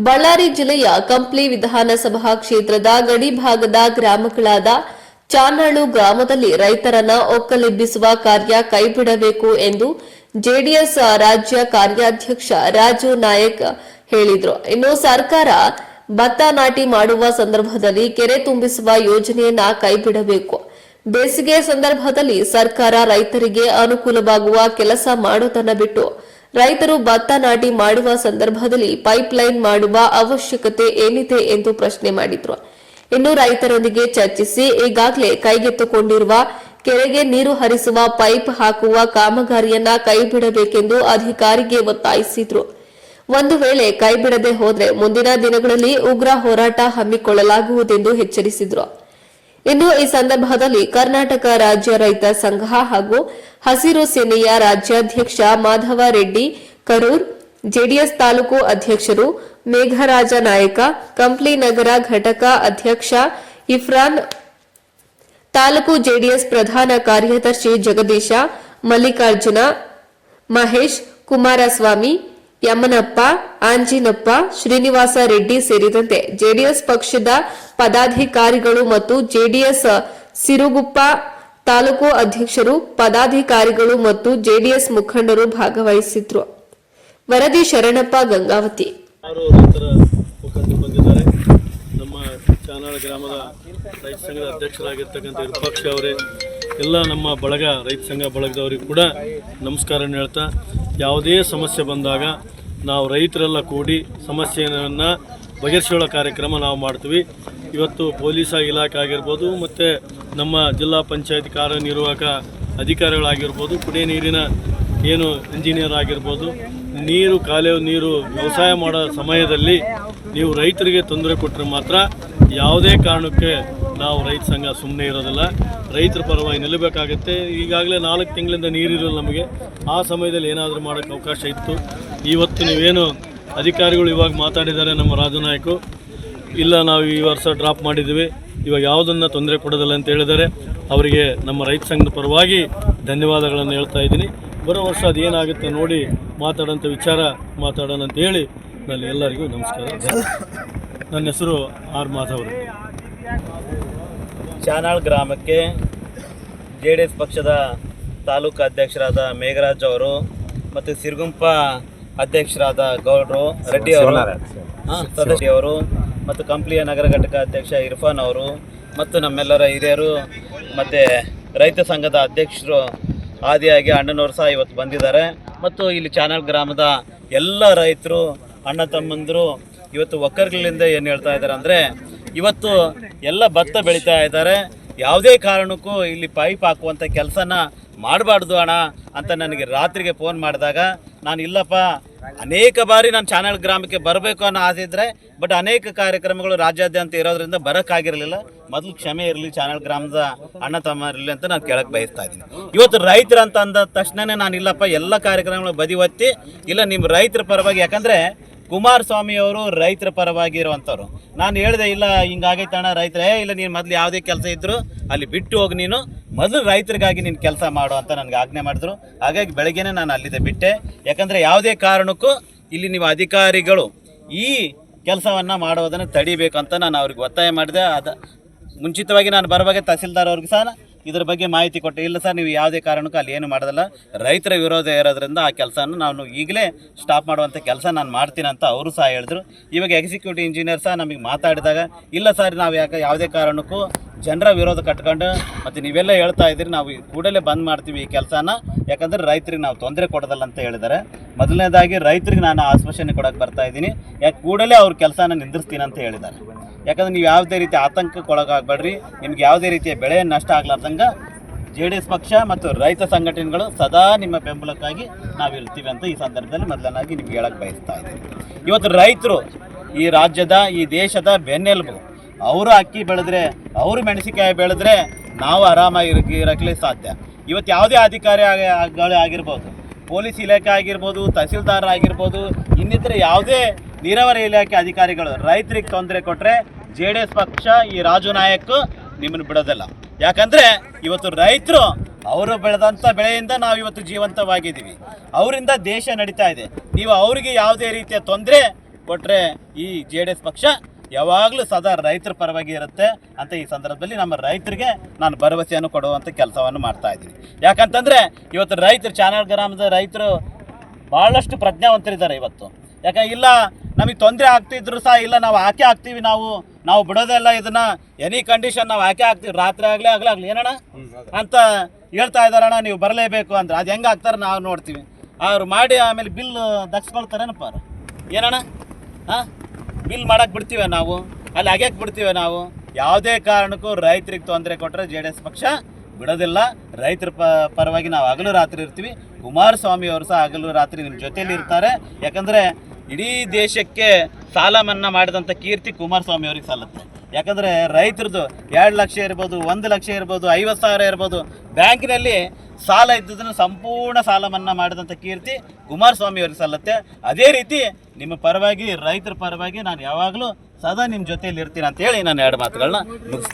ಬಳ್ಳಾರಿ ಜಿಲ್ಲೆಯ ಕಂಪ್ಲಿ ವಿಧಾನಸಭಾ ಕ್ಷೇತ್ರದ ಗಡಿ ಭಾಗದ ಗ್ರಾಮಗಳಾದ ಚಾನಾಳು ಗ್ರಾಮದಲ್ಲಿ ರೈತರನ್ನ ಒಕ್ಕಲೆಬ್ಬಿಸುವ ಕಾರ್ಯ ಕೈಬಿಡಬೇಕು ಎಂದು ಜೆಡಿಎಸ್ ರಾಜ್ಯ ಕಾರ್ಯಾಧ್ಯಕ್ಷ ರಾಜು ನಾಯಕ್ ಹೇಳಿದರು. ಇನ್ನು ಸರ್ಕಾರ ಭತ್ತ ನಾಟಿ ಮಾಡುವ ಸಂದರ್ಭದಲ್ಲಿ ಕೆರೆ ತುಂಬಿಸುವ ಯೋಜನೆಯನ್ನ ಕೈಬಿಡಬೇಕು. ಬೇಸಿಗೆ ಸಂದರ್ಭದಲ್ಲಿ ಸರ್ಕಾರ ರೈತರಿಗೆ ಅನುಕೂಲವಾಗುವ ಕೆಲಸ ಮಾಡುವುದನ್ನು ಬಿಟ್ಟು ರೈತರು ಭತ್ತ ನಾಟಿ ಮಾಡುವ ಸಂದರ್ಭದಲ್ಲಿ ಪೈಪ್ಲೈನ್ ಮಾಡುವ ಅವಶ್ಯಕತೆ ಏನಿದೆ ಎಂದು ಪ್ರಶ್ನೆ ಮಾಡಿದ್ರು. ಇನ್ನು ರೈತರೊಂದಿಗೆ ಚರ್ಚಿಸಿ ಈಗಾಗಲೇ ಕೈಗೆತ್ತಿಕೊಂಡಿರುವ ಕೆರೆಗೆ ನೀರು ಹರಿಸುವ ಪೈಪ್ ಹಾಕುವ ಕಾಮಗಾರಿಯನ್ನ ಕೈಬಿಡಬೇಕೆಂದು ಅಧಿಕಾರಿಗೆ ಒತ್ತಾಯಿಸಿದ್ರು. ಒಂದು ವೇಳೆ ಕೈಬಿಡದೆ ಹೋದ್ರೆ ಮುಂದಿನ ದಿನಗಳಲ್ಲಿ ಉಗ್ರ ಹೋರಾಟ ಹಮ್ಮಿಕೊಳ್ಳಲಾಗುವುದೆಂದು ಎಚ್ಚರಿಸಿದ್ರು. ಇನ್ನು ಈ ಸಂದರ್ಭದಲ್ಲಿ ಕರ್ನಾಟಕ ರಾಜ್ಯ ರೈತ ಸಂಘ ಹಾಗೂ ಹಸಿರು ಸೇನೆಯ ರಾಜ್ಯಾಧ್ಯಕ್ಷ ಮಾಧವ ರೆಡ್ಡಿ, ಕರೂರ್, ಜೆಡಿಎಸ್ ತಾಲೂಕು ಅಧ್ಯಕ್ಷರು, ಮೇಘರಾಜ ನಾಯಕ, ಕಂಪ್ಲಿ ನಗರ ಘಟಕ ಅಧ್ಯಕ್ಷ ಇಫ್ರಾನ್, ತಾಲೂಕು ಜೆಡಿಎಸ್ ಪ್ರಧಾನ ಕಾರ್ಯದರ್ಶಿ ಜಗದೀಶ, ಮಲ್ಲಿಕಾರ್ಜುನ, ಮಹೇಶ್ ಕುಮಾರಸ್ವಾಮಿ ಯಮನಪ್ಪ, ಆಂಜಿನಪ್ಪ, ಶ್ರೀನಿವಾಸ ರೆಡ್ಡಿ ಸೇರಿದಂತೆ ಜೆಡಿಎಸ್ ಪಕ್ಷದ ಪದಾಧಿಕಾರಿಗಳು ಮತ್ತು ಜೆಡಿಎಸ್ ಸಿರುಗುಪ್ಪ ತಾಲೂಕು ಅಧ್ಯಕ್ಷರು, ಪದಾಧಿಕಾರಿಗಳು ಮತ್ತು ಜೆಡಿಎಸ್ ಮುಖಂಡರು ಭಾಗವಹಿಸಿದ್ರು. ವರದಿ ಶರಣಪ್ಪ ಗಂಗಾವತಿ. ನಮ್ಮ ಚಾನಾಳ ಗ್ರಾಮದ ರೈತ ಸಂಘದ ಅಧ್ಯಕ್ಷರಾಗಿರ್ತಕ್ಕಂಥ ವಿಪಕ್ಷ ಅವರೇ, ಎಲ್ಲ ನಮ್ಮ ಬಳಗ ರೈತ ಸಂಘ ಬಳಗದವರಿಗೂ ಕೂಡ ನಮಸ್ಕಾರನ ಹೇಳ್ತಾ ಯಾವುದೇ ಸಮಸ್ಯೆ ಬಂದಾಗ ನಾವು ರೈತರೆಲ್ಲ ಕೂಡಿ ಸಮಸ್ಯೆಯನ್ನು ಬಗೆಹರಿಸಿಕೊಳ್ಳೋ ಕಾರ್ಯಕ್ರಮ ನಾವು ಮಾಡ್ತೀವಿ. ಇವತ್ತು ಪೊಲೀಸ ಇಲಾಖೆ ಆಗಿರ್ಬೋದು ಮತ್ತು ನಮ್ಮ ಜಿಲ್ಲಾ ಪಂಚಾಯತ್ ಕಾರ್ಯನಿರ್ವಾಹಕ ಅಧಿಕಾರಿಗಳಾಗಿರ್ಬೋದು, ಕುಡಿಯ ನೀರಿನ ಏನು ಇಂಜಿನಿಯರ್ ಆಗಿರ್ಬೋದು, ನೀರು ಕಾಲೇವು ನೀರು ವ್ಯವಸಾಯ ಮಾಡೋ ಸಮಯದಲ್ಲಿ ನೀವು ರೈತರಿಗೆ ತೊಂದರೆ ಕೊಟ್ಟರೆ ಮಾತ್ರ ಯಾವುದೇ ಕಾರಣಕ್ಕೆ ನಾವು ರೈತ ಸಂಘ ಸುಮ್ಮನೆ ಇರೋದಿಲ್ಲ, ರೈತರ ಪರವಾಗಿ ನಿಲ್ಲಬೇಕಾಗತ್ತೆ. ಈಗಾಗಲೇ ನಾಲ್ಕು ತಿಂಗಳಿಂದ ನೀರಿರಲ್ಲ ನಮಗೆ. ಆ ಸಮಯದಲ್ಲಿ ಏನಾದರೂ ಮಾಡೋಕ್ಕೆ ಅವಕಾಶ ಇತ್ತು. ಇವತ್ತು ನೀವೇನು ಅಧಿಕಾರಿಗಳು ಇವಾಗ ಮಾತಾಡಿದ್ದಾರೆ ನಮ್ಮ ರಾಜನಾಯಕರು ಇಲ್ಲ, ನಾವು ಈ ವರ್ಷ ಡ್ರಾಪ್ ಮಾಡಿದ್ದೀವಿ. ಇವಾಗ ಯಾವುದನ್ನು ತೊಂದರೆ ಕೊಡೋದಿಲ್ಲ ಅಂತ ಹೇಳಿದರೆ ಅವರಿಗೆ ನಮ್ಮ ರೈತ ಸಂಘದ ಪರವಾಗಿ ಧನ್ಯವಾದಗಳನ್ನು ಹೇಳ್ತಾ ಇದ್ದೀನಿ. ಬರೋ ವರ್ಷ ಅದೇನಾಗುತ್ತೆ ನೋಡಿ ಮಾತಾಡೋಂಥ ವಿಚಾರ ಮಾತಾಡೋಣ ಅಂತ ಹೇಳಿ ನಾನು ಎಲ್ಲರಿಗೂ ನಮಸ್ಕಾರ. ನನ್ನ ಹೆಸರು ಆರ್ ಮಾಧವ್. ಅವರು ಚಾನಾಳ್ ಗ್ರಾಮಕ್ಕೆ ಜೆ ಡಿ ಎಸ್ ಪಕ್ಷದ ತಾಲೂಕು ಅಧ್ಯಕ್ಷರಾದ ಮೇಘರಾಜ್ ಅವರು ಮತ್ತು ಸಿರುಗುಂಪ ಅಧ್ಯಕ್ಷರಾದ ಗೌಡ್ರು ರೆಡ್ಡಿ ಅವರು ಹಾಂ ಸದಸ್ಯ ಅವರು ಮತ್ತು ಕಂಪ್ಲಿಯ ನಗರ ಘಟಕ ಅಧ್ಯಕ್ಷ ಇರ್ಫಾನ್ ಅವರು ಮತ್ತು ನಮ್ಮೆಲ್ಲರ ಹಿರಿಯರು ಮತ್ತು ರೈತ ಸಂಘದ ಅಧ್ಯಕ್ಷರು ಆದಿಯಾಗಿ ಅಣ್ಣನವರು ಸಹ ಇವತ್ತು ಬಂದಿದ್ದಾರೆ. ಮತ್ತು ಇಲ್ಲಿ ಚಾನಲ್ ಗ್ರಾಮದ ಎಲ್ಲ ರೈತರು ಅಣ್ಣ ತಮ್ಮಂದರು ಇವತ್ತು ಒಕ್ಕರ್ಗಳಿಂದ ಏನು ಹೇಳ್ತಾ ಇದ್ದಾರೆ ಅಂದರೆ ಇವತ್ತು ಎಲ್ಲ ಭತ್ತ ಬೆಳೀತಾ ಇದ್ದಾರೆ. ಯಾವುದೇ ಕಾರಣಕ್ಕೂ ಇಲ್ಲಿ ಪೈಪ್ ಹಾಕುವಂಥ ಕೆಲಸನ ಮಾಡಬಾರ್ದು ಅಣ್ಣ ಅಂತ ನನಗೆ ರಾತ್ರಿಗೆ ಫೋನ್ ಮಾಡಿದಾಗ, ನಾನು ಇಲ್ಲಪ್ಪ, ಅನೇಕ ಬಾರಿ ನಾನು ಚಾನಲ್ ಗ್ರಾಮಕ್ಕೆ ಬರಬೇಕು ಅನ್ನೋ ಆಸೆ ಇದ್ದರೆ ಬಟ್ ಅನೇಕ ಕಾರ್ಯಕ್ರಮಗಳು ರಾಜ್ಯಾದ್ಯಂತ ಇರೋದ್ರಿಂದ ಬರೋಕ್ಕಾಗಿರಲಿಲ್ಲ. ಮೊದಲು ಕ್ಷಮೆ ಇರಲಿ, ಚಾನಲ್ ಗ್ರಾಮದ ಅಣ್ಣ ತಮ್ಮ ಇರಲಿ ಅಂತ ನಾನು ಕೇಳಕ್ಕೆ ಬಯಸ್ತಾ ಇದ್ದೀನಿ. ಇವತ್ತು ರೈತರು ಅಂತ ಅಂದ ತಕ್ಷಣನೇ ನಾನು ಇಲ್ಲಪ್ಪ, ಎಲ್ಲ ಕಾರ್ಯಕ್ರಮಗಳು ಬದಿ ಒತ್ತಿ, ಇಲ್ಲ ನಿಮ್ಮ ರೈತರ ಪರವಾಗಿ, ಯಾಕಂದರೆ ಕುಮಾರಸ್ವಾಮಿ ಅವರು ರೈತರ ಪರವಾಗಿ ಇರುವಂಥವ್ರು ನಾನು ಹೇಳಿದೆ, ಇಲ್ಲ ಹಿಂಗಾಗೈತಣ್ಣ ರೈತರೇ, ಇಲ್ಲ, ನೀನು ಮೊದಲು ಯಾವುದೇ ಕೆಲಸ ಇದ್ದರು ಅಲ್ಲಿ ಬಿಟ್ಟು ಹೋಗಿ ನೀನು. ಮೊದಲು ರೈತರಿಗಾಗಿ ನೀನು ಕೆಲಸ ಮಾಡು ಅಂತ ನನಗೆ ಆಜ್ಞೆ ಮಾಡಿದ್ರು. ಹಾಗಾಗಿ ಬೆಳಗ್ಗೆನೇ ನಾನು ಅಲ್ಲಿದೆ ಬಿಟ್ಟೆ. ಯಾಕಂದರೆ ಯಾವುದೇ ಕಾರಣಕ್ಕೂ ಇಲ್ಲಿ ನೀವು ಅಧಿಕಾರಿಗಳು ಈ ಕೆಲಸವನ್ನು ಮಾಡೋದನ್ನು ಅಂತ ನಾನು ಅವ್ರಿಗೆ ಒತ್ತಾಯ ಮಾಡಿದೆ. ಅದು ಮುಂಚಿತವಾಗಿ ನಾನು ಬರುವಾಗ ತಹಸೀಲ್ದಾರ್ ಅವ್ರಿಗೆ ಸಹ ಇದ್ರ ಬಗ್ಗೆ ಮಾಹಿತಿ ಕೊಟ್ಟೆ. ಇಲ್ಲ ಸರ್, ನೀವು ಯಾವುದೇ ಕಾರಣಕ್ಕೂ ಅಲ್ಲಿ ಏನು ಮಾಡೋದಲ್ಲ. ರೈತರ ವಿರೋಧ ಇರೋದ್ರಿಂದ ಆ ಕೆಲಸನ ನಾನು ಈಗಲೇ ಸ್ಟಾಪ್ ಮಾಡುವಂಥ ಕೆಲಸ ನಾನು ಮಾಡ್ತೀನಿ ಅಂತ ಅವರು ಸಹ ಹೇಳಿದ್ರು. ಇವಾಗ ಎಕ್ಸಿಕ್ಯೂಟಿವ್ ಇಂಜಿನಿಯರ್ ಸಹ ನಮಗೆ ಮಾತಾಡಿದಾಗ, ಇಲ್ಲ ಸರ್, ನಾವು ಯಾಕೆ ಯಾವುದೇ ಕಾರಣಕ್ಕೂ ಜನರ ವಿರೋಧ ಕಟ್ಕೊಂಡು, ಮತ್ತು ನೀವೆಲ್ಲ ಹೇಳ್ತಾ ಇದ್ದೀರಿ, ನಾವು ಕೂಡಲೇ ಬಂದ್ ಮಾಡ್ತೀವಿ ಈ ಕೆಲಸನ. ಯಾಕಂದರೆ ರೈತರಿಗೆ ನಾವು ತೊಂದರೆ ಕೊಡೋದಲ್ಲ ಅಂತ ಹೇಳಿದ್ದಾರೆ. ಮೊದಲನೇದಾಗಿ ರೈತರಿಗೆ ನಾನು ಆಶ್ವಾಸನೆ ಕೊಡೋಕ್ಕೆ ಬರ್ತಾ ಇದ್ದೀನಿ. ಯಾಕೆ ಕೂಡಲೇ ಅವ್ರ ಕೆಲಸನ ನಿಂದಿರ್ತೀನಿ ಅಂತ ಹೇಳಿದ್ದಾರೆ. ಯಾಕಂದ್ರೆ ನೀವು ಯಾವುದೇ ರೀತಿ ಆತಂಕಕ್ಕೆ ಒಳಗಾಗಬೇಡ್ರಿ ನಿಮ್ಗೆ ಯಾವುದೇ ರೀತಿಯ ಬೆಳೆ ನಷ್ಟ ಆಗ್ಲಾರ್ದಂಗೆ ಜೆ ಡಿ ಎಸ್ ಪಕ್ಷ ಮತ್ತು ರೈತ ಸಂಘಟನೆಗಳು ಸದಾ ನಿಮ್ಮ ಬೆಂಬಲಕ್ಕಾಗಿ ನಾವು ಇರ್ತೀವಿ ಅಂತ ಈ ಸಂದರ್ಭದಲ್ಲಿ ಮೊದಲನಾಗಿ ನಿಮ್ಗೆ ಹೇಳಕ್ಕೆ ಬಯಸ್ತಾ ಇದ್ದೀನಿ. ಇವತ್ತು ರೈತರು ಈ ರಾಜ್ಯದ, ಈ ದೇಶದ ಬೆನ್ನೆಲುಬು. ಅವರು ಅಕ್ಕಿ ಬೆಳೆದ್ರೆ, ಅವರು ಮೆಣಸಿನಕಾಯಿ ಬೆಳೆದ್ರೆ ನಾವು ಆರಾಮಾಗಿ ಇರಕ್ಕೆ ಸಾಧ್ಯ. ಇವತ್ತು ಯಾವುದೇ ಅಧಿಕಾರಿ ಆಗಿ, ಆಗಿ- ಆಗಿರ್ಬೋದು, ಪೊಲೀಸ್ ಇಲಾಖೆ ಆಗಿರ್ಬೋದು, ತಹಸೀಲ್ದಾರ್ ಆಗಿರ್ಬೋದು, ಇನ್ನಿತರ ಯಾವುದೇ ನೀರಾವರಿ ಇಲಾಖೆ ಅಧಿಕಾರಿಗಳು ರೈತರಿಗೆ ತೊಂದರೆ ಕೊಟ್ಟರೆ ಜೆ ಡಿ ಎಸ್ ಪಕ್ಷ ಈ ರಾಜು ನಾಯಕ್ ನಿಮ್ಮನ್ನು ಬಿಡೋದಿಲ್ಲ. ಯಾಕಂದರೆ ಇವತ್ತು ರೈತರು ಅವರು ಬೆಳೆದಂಥ ಬೆಳೆಯಿಂದ ನಾವು ಇವತ್ತು ಜೀವಂತವಾಗಿದ್ದೀವಿ. ಅವರಿಂದ ದೇಶ ನಡೀತಾ ಇದೆ. ನೀವು ಅವರಿಗೆ ಯಾವುದೇ ರೀತಿಯ ತೊಂದರೆ ಕೊಟ್ಟರೆ ಈ ಜೆ ಡಿ ಎಸ್ ಪಕ್ಷ ಯಾವಾಗಲೂ ಸದಾ ರೈತರ ಪರವಾಗಿ ಇರುತ್ತೆ ಅಂತ ಈ ಸಂದರ್ಭದಲ್ಲಿ ನಮ್ಮ ರೈತರಿಗೆ ನಾನು ಭರವಸೆಯನ್ನು ಕೊಡುವಂಥ ಕೆಲಸವನ್ನು ಮಾಡ್ತಾ ಇದ್ದೀನಿ. ಯಾಕಂತಂದರೆ ಇವತ್ತು ರೈತರು, ಚಾನಲ್ ಗ್ರಾಮದ ರೈತರು ಭಾಳಷ್ಟು ಪ್ರಜ್ಞಾವಂತರಿದ್ದಾರೆ ಇವತ್ತು. ಯಾಕೆ, ಇಲ್ಲ ನಮಗೆ ತೊಂದರೆ ಆಗ್ತಿದ್ರು ಸಹ, ಇಲ್ಲ ನಾವು ಹಾಕಿ ಹಾಕ್ತೀವಿ ನಾವು ನಾವು ಬಿಡೋದೆಲ್ಲ ಇದನ್ನ ಎನಿ ಕಂಡೀಷನ್ ನಾವು ಯಾಕೆ ಹಾಕ್ತೀವಿ. ರಾತ್ರಿ ಆಗಲಿ ಆಗಲಾಗ್ಲಿ ಏನಣ್ಣ? ಅಂತ ಹೇಳ್ತಾ ಇದ್ದಾರಣ್ಣ, ನೀವು ಬರಲೇಬೇಕು ಅಂದ್ರೆ. ಅದು ಹೆಂಗೆ ಹಾಕ್ತಾರೆ ನಾವು ನೋಡ್ತೀವಿ. ಅವ್ರು ಮಾಡಿ ಆಮೇಲೆ ಬಿಲ್ ದಕ್ಸ್ಕೊಳ್ತಾರೇನಪ್ಪ ಏನಣ್ಣ? ಹಾಂ? ಬಿಲ್ ಮಾಡಕ್ಕೆ ಬಿಡ್ತೀವಿ ನಾವು? ಅಲ್ಲಿ ಹಾಗ್ಯಾಕೆ ಬಿಡ್ತೀವಿ ನಾವು? ಯಾವುದೇ ಕಾರಣಕ್ಕೂ ರೈತರಿಗೆ ತೊಂದರೆ ಕೊಟ್ಟರೆ ಜೆ ಡಿ ಎಸ್ ಪಕ್ಷ ಬಿಡೋದಿಲ್ಲ. ರೈತರ ಪ, ಪರವಾಗಿ ನಾವು ಹಗಲು ರಾತ್ರಿ ಇರ್ತೀವಿ. ಕುಮಾರಸ್ವಾಮಿ ಅವರು ಸಹ ಹಗಲು ರಾತ್ರಿ ನಿಮ್ಮ ಜೊತೆಯಲ್ಲಿ ಇರ್ತಾರೆ. ಯಾಕಂದರೆ ಇಡೀ ದೇಶಕ್ಕೆ ಸಾಲ ಮನ್ನಾ ಮಾಡಿದಂಥ ಕೀರ್ತಿ ಕುಮಾರಸ್ವಾಮಿ ಅವ್ರಿಗೆ ಸಲ್ಲುತ್ತೆ ಯಾಕಂದರೆ ರೈತರದ್ದು ಎರಡು ಲಕ್ಷ ಇರ್ಬೋದು, ಒಂದು ಲಕ್ಷ ಇರ್ಬೋದು, ಐವತ್ತು ಸಾವಿರ ಇರ್ಬೋದು, ಬ್ಯಾಂಕಿನಲ್ಲಿ ಸಾಲ ಇದ್ದದನ್ನು ಸಂಪೂರ್ಣ ಸಾಲ ಮನ್ನಾ ಮಾಡಿದಂಥ ಕೀರ್ತಿ ಕುಮಾರಸ್ವಾಮಿ ಅವ್ರಿಗೆ ಸಲ್ಲುತ್ತೆ ಅದೇ ರೀತಿ ನಿಮ್ಮ ಪರವಾಗಿ, ರೈತರ ಪರವಾಗಿ ನಾನು ಯಾವಾಗಲೂ ಸದಾ ನಿಮ್ಮ ಜೊತೆಯಲ್ಲಿ ಇರ್ತೀನಿ ಅಂತೇಳಿ ನಾನು ಎರಡು ಮಾತುಗಳನ್ನ ಮುಗಿಸ್ತೀನಿ.